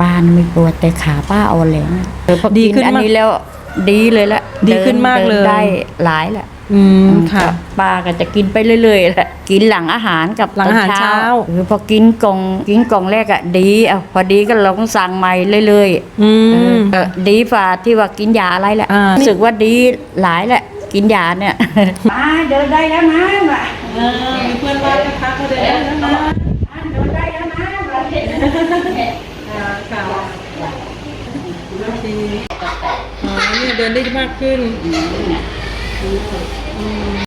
ป้านี่ไม่ปวดแต่ขาป้าอ่อนแรงอะเออพอดีกินขึ้นอันมากนี้แล้วดีเลยละดีขึ้นเมากเลย ดินได้หลายแหละอืมค่ะป้าก็จะกินไปเรื่อยๆแหละกินหลังอาหารกับหลังอาหารตนเช้า คือพอกินกล่องกินกล่องแรกอะดีอะพอดีก็ลองสั่งใหม่เรื่อยๆ อืเอมอเออดีฝ่าที่ว่ากินยาอะไรแหละอ่า รู้สึกว่าดีหลายแหละ กินยาเนี่ย มาเดินได้แล้วนะว่ะมีเพื่อนบ้านนะคะเขาเดินได้แล้วนะเดินได้แล้วนะว่ะค่ะโอเคอ๋อเนี่ยเดินได้มากขึ้น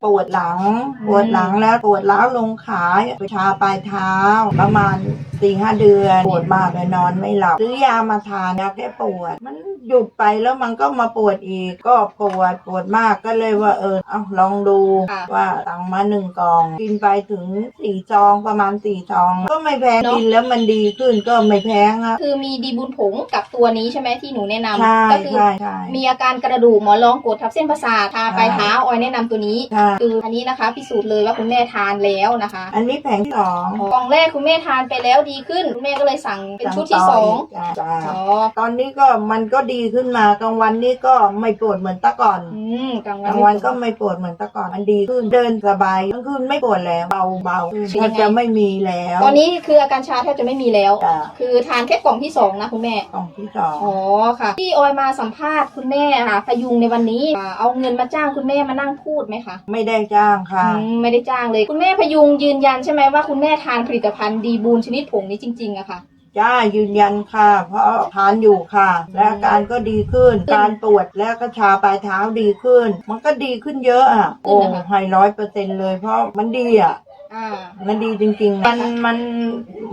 ปวดหลัง ปวดหลังแล้วปวดล้าวลงขาไปชาปลายเท้าประมาณ สี่ห้าเดือนปวดมากเลยนอนไม่หลับซื้อยามาทานยาแก้ปวด มันหยุดไปแล้วมันก็มาปวดอีกก็ปวดปวดมากก็เลยว่าเออเอาลองดูค่ะว่าสั่งมาหนึ่งกล่อง กินไปถึงสี่ซองประมาณสี่ซอง ก็ไม่แพงเนอะกินแล้วมันดีขึ้นก็ไม่แพงอะคือมีดีบุญผงกับตัวนี้ใช่ไหมที่หนูแนะนำใช่ก็คืใช่ใช่มีอาการกระดูกหมอนรองกดทับเส้นประสาททาปลายเท้าออยแนะนำตัวนี้ใช่คืออันนี้นะคะพิสูจน์เลยว่าคุณแม่ทานแล้วนะคะ อันนี้แผงที่สองกล่องแรกคุณแม่ทานไปแล้วดีขึ้นคุณแม่ก็เลยสั่งเป็นชุดที่สั่สองต่กจ้ะอ๋อตอนนี้ก็มันก็ดีขึ้นมากลางวันนี้ก็ไม่ปวดเหมือนแตะก่อนอืมกลางกวันลางวันก็ไม่ปวดเหมือนแตะก่อนมันดีขึ้นเดินสบายกลางคืนไม่ปวดแล้วเบาเบาๆมันจะไม่มีแล้วตอนนี้คืออาการชาแทบจะไม่มีแล้ว จ้ะคือทานแค่กล่องที่สองนะคุณแม่ กล่องที่สอง อ๋อค่ะ ที่ออยมาสัมภาษณ์คุณแม่ค่ะพยุงในวันนี้อ่าเอาเงินมาจ้างคุณแม่มานั่งพูดไหมคะไม่ได้จ้างค่ะ อืมไม่ได้จ้างเลย คุณแม่พยุงยืนยันใช่ไหมว่าคุณแม่ทานผลิตภัณฑ์ดีบูนชนิดผงนี้จริงๆอะค่ะ จ้ายืนยันค่ะ เพราะทานอยู่ค่ะ และอาการก็ดีขึ้น การปวดและก็ชาปลายเท้าดีขึ้น มันก็ดีขึ้นเยอะอะ โอ้ขึ้นนะคะให้ร้อยเปอร์เซ็นเลย เพราะมันดีอะอ่ามันดีจริงๆ มันมัน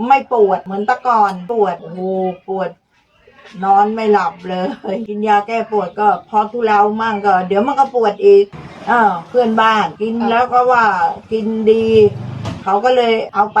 ไม่ปวดเหมือนแตะก่อนปวดโอ้โหปวด นอนไม่หลับเลย กินยาแก้ปวดก็พอทุเลามั่งก็ เดี๋ยวมันก็ปวดอีกอ่าเพื่อนบ้านกินค่ะแล้วก็ว่ากินดี เขาก็เลยเอาไป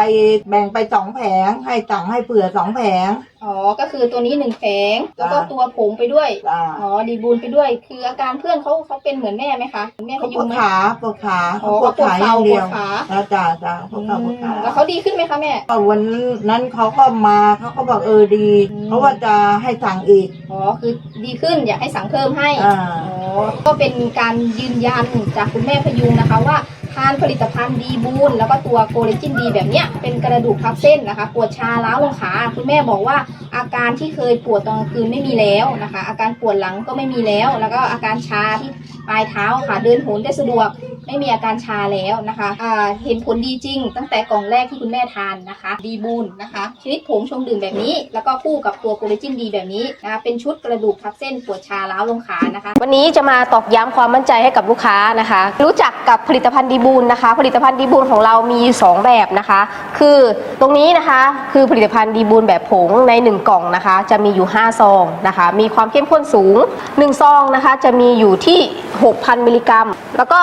แบ่งไปสองแผง ให้สั่งให้เผื่อสองแผง อ๋อ ก็คือตัวนี้หนึ่งแผง แล้วก็จ้ะตัวผงไปด้วย จ้าอ๋อ ดีบูนไปด้วย คืออาการเพื่อนเขาเขาเป็นเหมือนแม่ไหมคะ แม่พเขาปยุวดงไหม ขาปวดขาอ๋อเขาปวดขาอย่างเดียวปวดขา จ้าจ้าจ้าปอืวดขาปวดมขา แล้วเขาดีขึ้นไหมคะแม่ ก็วันนั้นเขาก็มาเขาก็บอกเออดี อืม เพราะว่าจะให้สั่งอีกอ๋อ คือดีขึ้นอยากให้สั่งเพิ่มให้ อ่า อ๋อก็เป็นการยืนยันจากคุณแม่พยุงนะคะว่า ทานผลิตภัณฑ์ดีบูนแล้วก็ตัวโกเลจินดีแบบเนี้ยเป็นกระดูกทับเส้นนะคะ ปวดชาล้าวลงขาคุณแม่บอกว่าอาการที่เคยปวดตอนกลางคืนไม่มีแล้วนะคะ อาการปวดหลังก็ไม่มีแล้ว แล้วก็อาการชาที่ปลายเท้าค่ะเดินโหนได้สะดวก ไม่มีอาการชาแล้วนะคะอ่าเห็นผลดีจริง ตั้งแต่กล่องแรกที่คุณแม่ทานนะคะ ดีบูนนะคะชนิดผงชงดื่มแบบนี้ แล้วก็คู่กับตัวโกเลจินดีแบบนี้นะคะเป็นชุดกระดูกทับเส้นปวดชาล้าวลงขานะคะ วันนี้จะมาตอกย้ำความมั่นใจให้กับลูกค้านะคะ รู้จักกับผลิตภัณฑ์ดีบูลนะคะ ผลิตภัณฑ์ดีบูลของเรามี 2 แบบนะคะ คือตรงนี้นะคะคือผลิตภัณฑ์ดีบูลแบบผงใน 1 กล่องนะคะ จะมีอยู่ 5 ซองนะคะ มีความเข้มข้นสูง 1 ซองนะคะ จะมีอยู่ที่ 6,000 มิลลิกรัม แล้วก็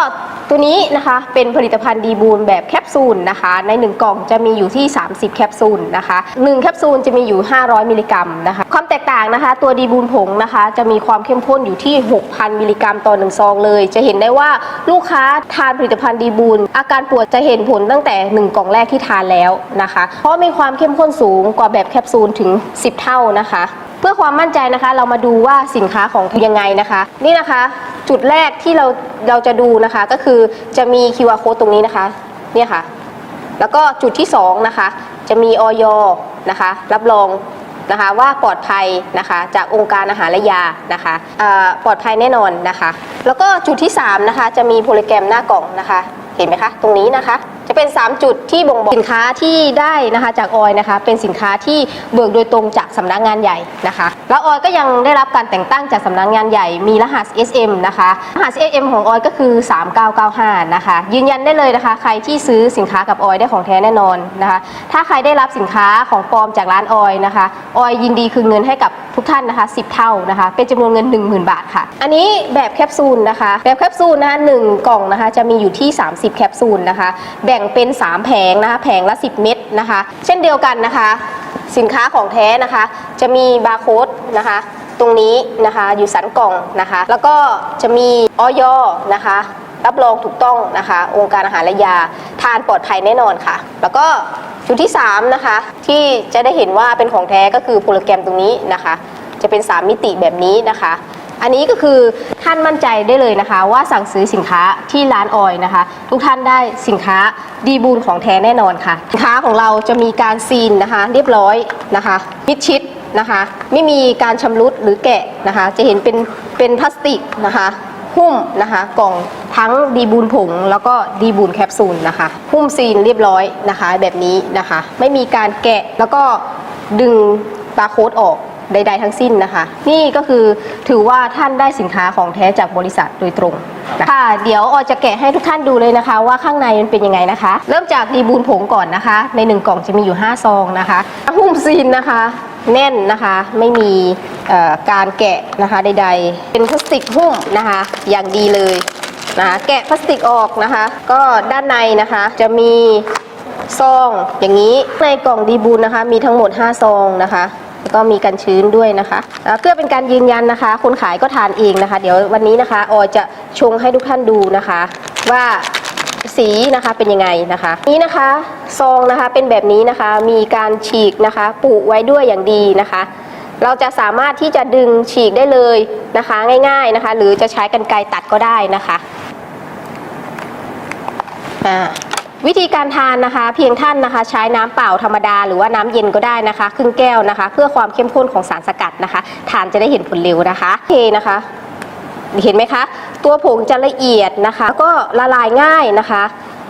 ตัวนี้นะคะเป็นผลิตภัณฑ์ดีบูลแบบแคปซูลนะคะ ใน 1 กล่องจะมีอยู่ที่ 30 แคปซูลนะคะ1แคปซูลจะมีอยู่ 500 มิลลิกรัมนะคะความแตกต่างนะคะตัวดีบูลผงนะคะจะมีความเข้มข้นอยู่ที่ 6,000 มิลลิกรัมต่อ1ซองเลย จะเห็นได้ว่าลูกค้าทานผลิตภัณฑ์ดีบูลอาการปวดจะเห็นผลตั้งแต่ 1 กล่องแรกที่ทานแล้วนะคะ เพราะมีความเข้มข้นสูงกว่าแบบแคปซูลถึง 10 เท่านะคะ เพื่อความมั่นใจนะคะเรามาดูว่าสินค้าของยังไงนะคะ นี่นะคะ จุดแรกที่เราเราจะดูนะคะก็คือจะมี QR code ตรงนี้นะคะเนี่ยค่ะ แล้วก็จุดที่2นะคะจะมีออยนะคะรับรองนะคะว่าปลอดภัยนะคะจากองค์การอาหารและยานะคะปลอดภัยแน่นอนนะคะ แล้วก็จุดที่3นะคะจะมีโพลิแกรมหน้ากล่องนะคะ เห็นไหมคะ ตรงนี้นะคะ จะเป็น 3 จุดที่บ่งบอกสินค้าที่ได้นะคะจากออยนะคะ เป็นสินค้าที่เบิกโดยตรงจากสำนักงานใหญ่นะคะ แล้วออยก็ยังได้รับการแต่งตั้งจากสำนักงานใหญ่มีรหัส SM นะคะรหัส SM ของออยก็คือ 3995 นะคะ ยืนยันได้เลยนะคะ ใครที่ซื้อสินค้ากับออยได้ของแท้แน่นอนนะคะ ถ้าใครได้รับสินค้าของปลอมจากร้านออยนะคะออยยินดีคืนเงินให้กับ ทุกท่านนะคะ 10 เท่านะคะ เป็นจำนวนเงิน 10,000 บาทค่ะ อันนี้แบบแคปซูลนะคะ แบบแคปซูลนะคะหกล่องนะคะจะมีอยู่ที่ 30 แคปซูลนะคะ แบ่งเป็น 3 แผงนะคะ แผงละ 10 เม็ดนะคะ เช่นเดียวกันนะคะ สินค้าของแท้นะคะ จะมีบาร์โค้ดนะคะตรงนี้นะคะอยู่สันกล่องนะคะ แล้วก็จะมีออยนะคะรับรองถูกต้องนะคะ องค์การอาหารและยาทานปลอดภัยแน่นอนค่ะ แล้วก็ จุดที่3นะคะที่จะได้เห็นว่าเป็นของแท้ก็คือโปรแกรมตรงนี้นะคะ จะเป็น 3 มิติแบบนี้นะคะ อันนี้ก็คือท่านมั่นใจได้เลยนะคะ ว่าสั่งซื้อสินค้าที่ร้านออยนะคะ ทุกท่านได้สินค้าดีบูลของแท้แน่นอนค่ะ สินค้าของเราจะมีการซีนนะคะ เรียบร้อยนะคะมิดชิดนะคะ ไม่มีการชำรุดหรือแกะนะคะ จะเห็นเป็นเป็นพลาสติกนะคะ หุ้มนะคะกล่องทั้งดีบูนผงแล้วก็ดีบูนแคปซูลนะคะหุ้มซีนเรียบร้อยนะคะ แบบนี้นะคะ ไม่มีการแกะแล้วก็ดึงบาร์โค้ดออกใด ๆ ทั้งสิ้นนะคะ นี่ก็คือถือว่าท่านได้สินค้าของแท้จากบริษัทโดยตรงนะค่ะเดี๋ยวออจะแกะให้ทุกท่านดูเลยนะคะ ว่าข้างในมันเป็นยังไงนะคะ เริ่มจากดีบูนผงก่อนนะคะ ในหนึ่งกล่องจะมีอยู่ 5 ซองนะคะหุ้มซีนนะคะ แน่นนะคะไม่มีการแกะนะคะใดๆ เป็นพลาสติกหุ้มนะคะอย่างดีเลยนะคะแกะพลาสติกออกนะคะ ก็ด้านในนะคะจะมีซองอย่างนี้ในกล่องดีบูนนะคะ มีทั้งหมด 5 ซองนะคะแล้วก็มีกันชื้นด้วยนะคะเพื่อเป็นการยืนยันนะคะ คนขายก็ทานเองนะคะ เดี๋ยววันนี้นะคะออยจะชงให้ทุกท่านดูนะคะ ว่า สีนะคะเป็นยังไงนะคะ นี่นะคะซองนะคะเป็นแบบนี้นะคะมีการฉีกนะคะปุไว้ด้วยอย่างดีนะคะ เราจะสามารถที่จะดึงฉีกได้เลยนะคะง่ายๆนะคะ หรือจะใช้กันไกรตัดก็ได้นะคะวิธีการทานนะคะ เพียงท่านนะคะ ใช้น้ำเปล่าธรรมดา หรือว่าน้ำเย็นก็ได้นะคะ ครึ่งแก้วนะคะ เพื่อความเข้มข้นของสารสกัดนะคะ ทานจะได้เห็นผลเร็วนะคะโอเคนะคะ เห็นไหมคะ ตัวผงจะละเอียดนะคะ ก็ละลายง่ายนะคะ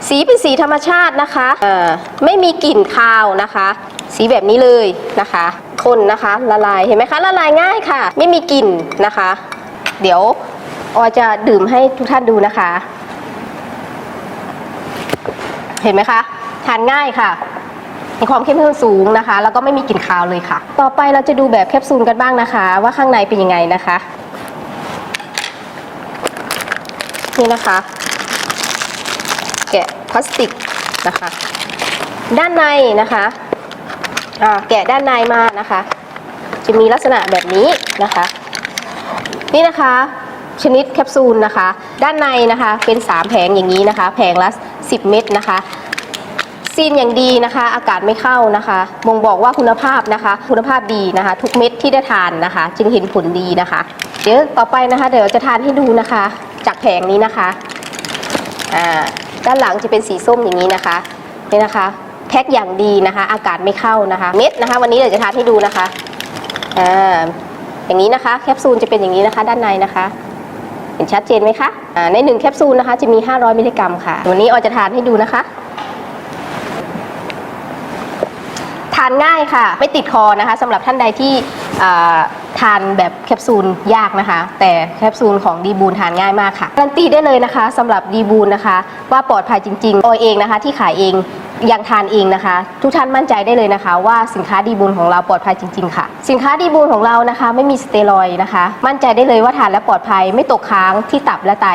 สีเป็นสีธรรมชาตินะคะเออไม่มีกลิ่นคาวนะคะ สีแบบนี้เลยนะคะคนนะคะละลายเห็นไหมคะละลายง่ายค่ะ ไม่มีกลิ่นนะคะ เดี๋ยวออจะดื่มให้ทุกท่านดูนะคะ เห็นไหมคะทานง่ายค่ะมีความเข้มข้นสูงนะคะ แล้วก็ไม่มีกลิ่นคาวเลยค่ะ ต่อไปเราจะดูแบบแคปซูลกันบ้างนะคะ ว่าข้างในเป็นยังไงนะคะ นี่นะคะ แกะพลาสติกนะคะ ด้านในนะคะอ่าแกะด้านในมานะคะ จะมีลักษณะแบบนี้นะคะ นี่นะคะชนิดแคปซูลนะคะ ด้านในนะคะเป็น 3 แผงอย่างนี้นะคะ แผงละ 10 เม็ดนะคะ ซีนอย่างดีนะคะ อากาศไม่เข้านะคะบ่งบอกว่าคุณภาพนะคะ คุณภาพดีนะคะ ทุกเม็ดที่ได้ทานนะคะ จึงเห็นผลดีนะคะ เดี๋ยวต่อไปนะคะ เดี๋ยวจะทานให้ดูนะคะ จากแผงนี้นะคะอ่าด้านหลังจะเป็นสีส้มอย่างนี้นะคะนี่นะคะ แพ็คอย่างดีนะคะ อากาศไม่เข้านะคะ เม็ดนะคะ วันนี้เดี๋ยวจะทานให้ดูนะคะอ่าอย่างนี้นะคะ แคปซูลจะเป็นอย่างนี้นะคะ ด้านในนะคะเห็นชัดเจนไหมคะอ่าในหนึ่งแคปซูลนะคะ จะมี 500 มิลลิกรัมค่ะ วันนี้ออยจะทานให้ดูนะคะ ทานง่ายค่ะ ไม่ติดคอนะคะสำหรับท่านใดที่ทานแบบแคปซูลยากนะคะ แต่แคปซูลของดีบูนทานง่ายมากค่ะการันตีได้เลยนะคะสำหรับดีบูนนะคะ ว่าปลอดภัยจริงๆออยเองนะคะ ที่ขายเองยังทานเองนะคะ ทุกท่านมั่นใจได้เลยนะคะ ว่าสินค้าดีบูนของเราปลอดภัยจริง ๆ ค่ะ สินค้าดีบูนของเรานะคะ ไม่มีสเตียรอยนะคะ มั่นใจได้เลยว่าทานแล้วปลอดภัยไม่ตกค้างที่ตับและไต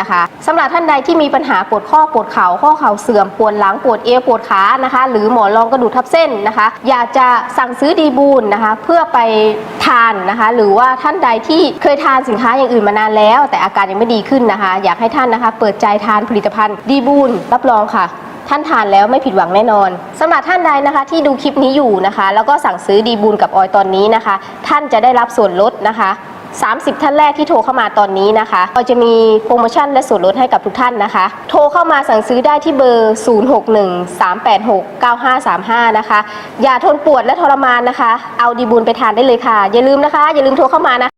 นะคะสำหรับท่านใดที่มีปัญหาปวดข้อปวดเข่าข้อเข่าเสื่อมปวดหลังปวดเอวปวดขานะคะ หรือหมอนรองกระดูกทับเส้นนะคะ อยากจะสั่งซื้อดีบูนนะคะ เพื่อไปทานนะคะ หรือว่าท่านใดที่เคยทานสินค้าอย่างอื่นมานานแล้ว แต่อาการยังไม่ดีขึ้นนะคะ อยากให้ท่านนะคะ เปิดใจทานผลิตภัณฑ์ดีบูนรับรองค่ะท่านทานแล้วไม่ผิดหวังแน่นอนสำหรับท่านใดนะคะที่ดูคลิปนี้อยู่นะคะ แล้วก็สั่งซื้อดีบูนกับออยตอนนี้นะคะ ท่านจะได้รับส่วนลดนะคะ 30 ท่านแรกที่โทรเข้ามาตอนนี้นะคะเราจะมีโปรโมชั่นและส่วนลดให้กับทุกท่านนะคะ โทรเข้ามาสั่งซื้อได้ที่เบอร์ 0613869535 นะคะ อย่าทนปวดและทรมานนะคะ เอาดีบุญไปทานได้เลยค่ะ อย่าลืมนะคะ อย่าลืมโทรเข้ามานะ